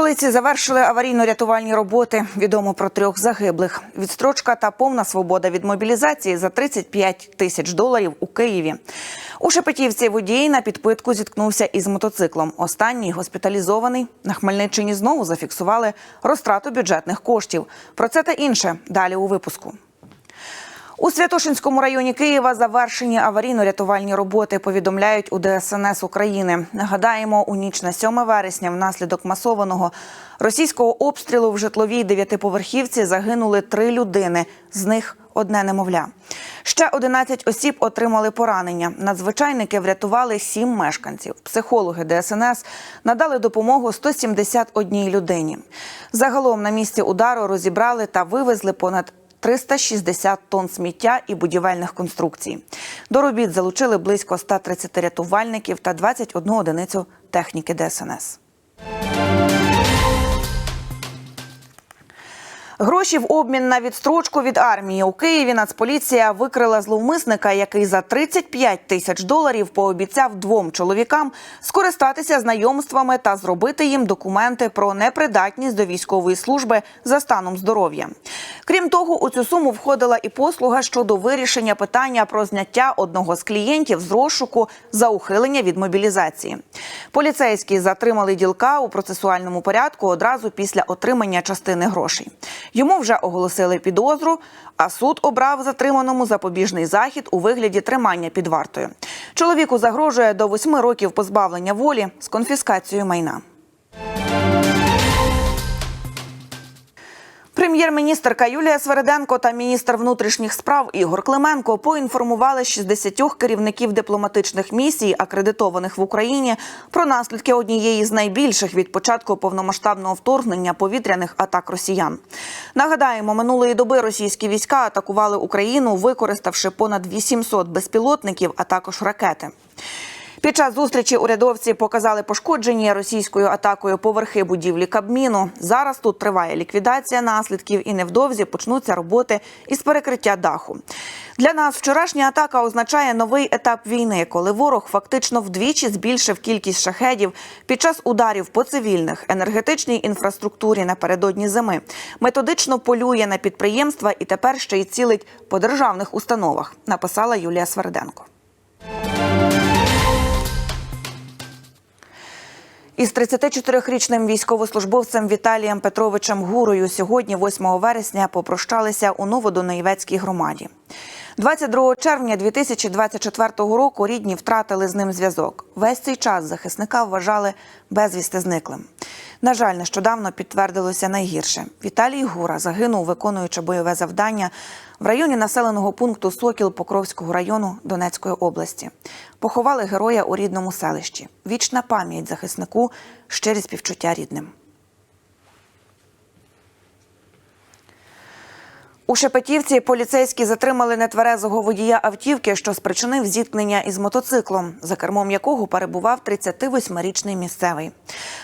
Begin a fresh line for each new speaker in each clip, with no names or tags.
Шепетівці завершили аварійно-рятувальні роботи. Відомо про трьох загиблих. Відстрочка та повна свобода від мобілізації за 35 тисяч доларів у Києві. У Шепетівці водій на підпитку зіткнувся із мотоциклом. Останній госпіталізований. На Хмельниччині знову зафіксували розтрату бюджетних коштів. Про це та інше далі у випуску. У Святошинському районі Києва завершені аварійно-рятувальні роботи. Повідомляють у ДСНС України. Нагадаємо, у ніч на 7 вересня, внаслідок масованого російського обстрілу в житловій дев'ятиповерхівці загинули три людини. З них одне немовля. Ще 11 осіб отримали поранення. Надзвичайники врятували сім мешканців. Психологи ДСНС надали допомогу 171 людині. Загалом на місці удару розібрали та вивезли понад 360 тонн сміття і будівельних конструкцій. До робіт залучили близько 130 рятувальників та 21 одиницю техніки ДСНС. Гроші в обмін на відстрочку від армії у Києві Нацполіція викрила зловмисника, який за 35 тисяч доларів пообіцяв двом чоловікам скористатися знайомствами та зробити їм документи про непридатність до військової служби за станом здоров'я. Крім того, у цю суму входила і послуга щодо вирішення питання про зняття одного з клієнтів з розшуку за ухилення від мобілізації. Поліцейські затримали ділка у процесуальному порядку одразу після отримання частини грошей. Йому вже оголосили підозру, а суд обрав затриманому запобіжний захід у вигляді тримання під вартою. Чоловіку загрожує до восьми років позбавлення волі з конфіскацією майна. Прем'єр-міністрка Юлія Свереденко та міністр внутрішніх справ Ігор Клименко поінформували 60 керівників дипломатичних місій, акредитованих в Україні, про наслідки однієї з найбільших від початку повномасштабного вторгнення повітряних атак росіян. Нагадаємо, минулої доби російські війська атакували Україну, використавши понад 800 безпілотників, а також ракети. Під час зустрічі урядовці показали пошкоджені російською атакою поверхи будівлі Кабміну. Зараз тут триває ліквідація наслідків і невдовзі почнуться роботи із перекриття даху. Для нас вчорашня атака означає новий етап війни, коли ворог фактично вдвічі збільшив кількість шахедів під час ударів по цивільних енергетичній інфраструктурі напередодні зими. Методично полює на підприємства і тепер ще й цілить по державних установах. Написала Юлія Сверденко. Із 34-річним військовослужбовцем Віталієм Петровичем Гурою сьогодні, 8 вересня, попрощалися у Новодонаєвецькій громаді. 22 червня 2024 року рідні втратили з ним зв'язок. Весь цей час захисника вважали безвісти зниклим. На жаль, нещодавно підтвердилося найгірше. Віталій Гура загинув, виконуючи бойове завдання в районі населеного пункту Сокіл Покровського району Донецької області. Поховали героя у рідному селищі. Вічна пам'ять захиснику, щирі співчуття рідним. У Шепетівці поліцейські затримали нетверезого водія автівки, що спричинив зіткнення із мотоциклом, за кермом якого перебував 38-річний місцевий.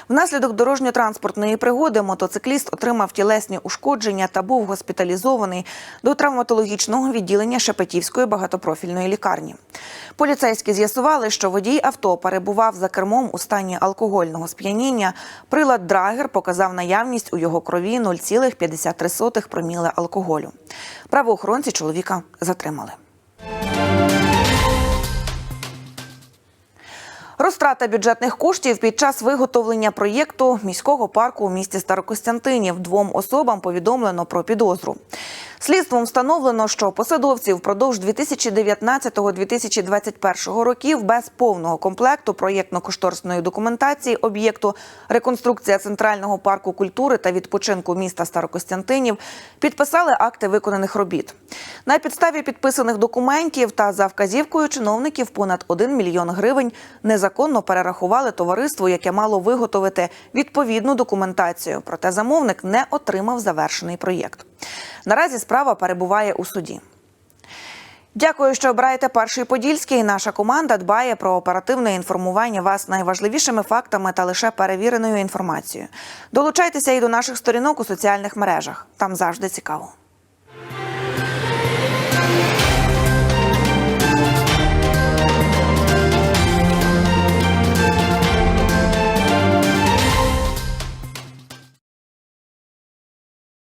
Внаслідок дорожньо-транспортної пригоди мотоцикліст отримав тілесні ушкодження та був госпіталізований до травматологічного відділення Шепетівської багатопрофільної лікарні. Поліцейські з'ясували, що водій авто перебував за кермом у стані алкогольного сп'яніння. Прилад Драгер показав наявність у його крові 0,53 проміли алкоголю. Правоохоронці чоловіка затримали. Розтрата бюджетних коштів під час виготовлення проєкту міського парку у місті Старокостянтинів двом особам повідомлено про підозру. Слідством встановлено, що посадовці впродовж 2019-2021 років без повного комплекту проєктно-кошторисної документації об'єкту реконструкція центрального парку культури та відпочинку міста Старокостянтинів підписали акти виконаних робіт. На підставі підписаних документів та за вказівкою чиновників понад 1 мільйон гривень незаконно перерахували товариству, яке мало виготовити відповідну документацію. Проте замовник не отримав завершений проєкт. Наразі справа перебуває у суді. Дякую, що обираєте перший подільський. Наша команда дбає про оперативне інформування вас найважливішими фактами та лише перевіреною інформацією. Долучайтеся і до наших сторінок у соціальних мережах. Там завжди цікаво.